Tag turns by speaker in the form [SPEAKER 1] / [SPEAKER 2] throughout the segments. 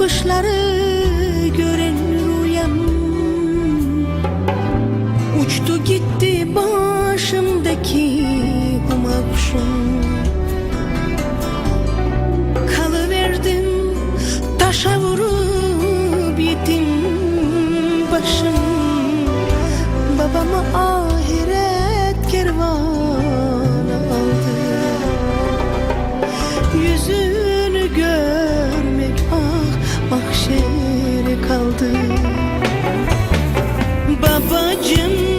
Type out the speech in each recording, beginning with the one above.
[SPEAKER 1] kuşları gören rüyam. Uçtu gitti başımdaki bu mavşum Kalıverdim taşa vurdum babacım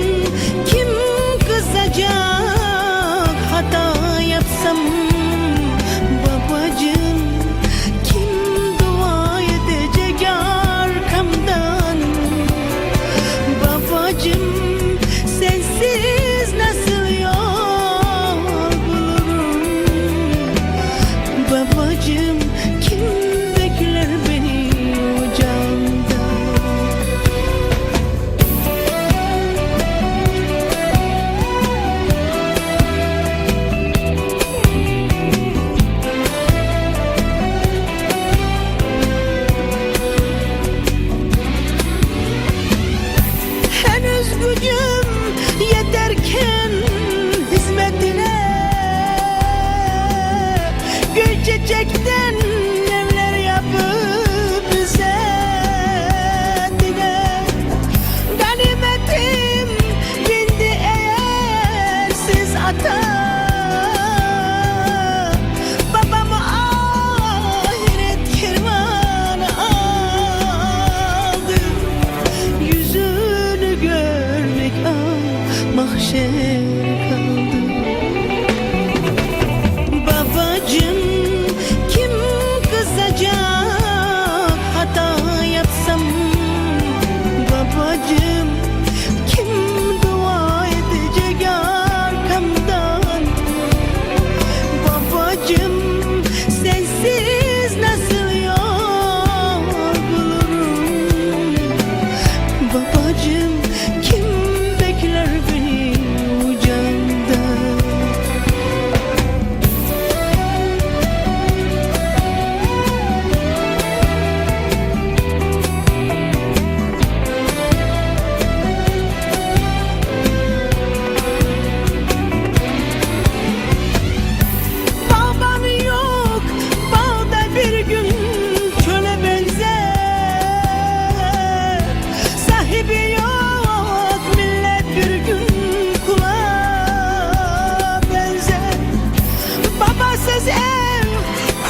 [SPEAKER 1] Görünmez ev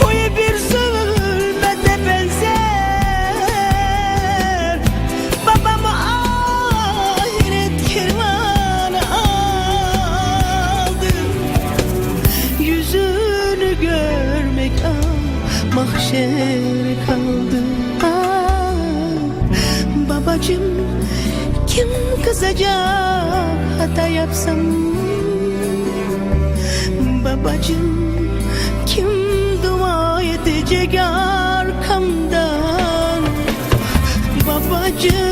[SPEAKER 1] koyu bir zulmede benzer. Babamı ahiret kervanı aldı. Yüzünü görmek ah mahşere kaldı. Ah, Babacım kim kızacak hata yapsam? Babacım kim dua edecek arkamdan? Babacığım.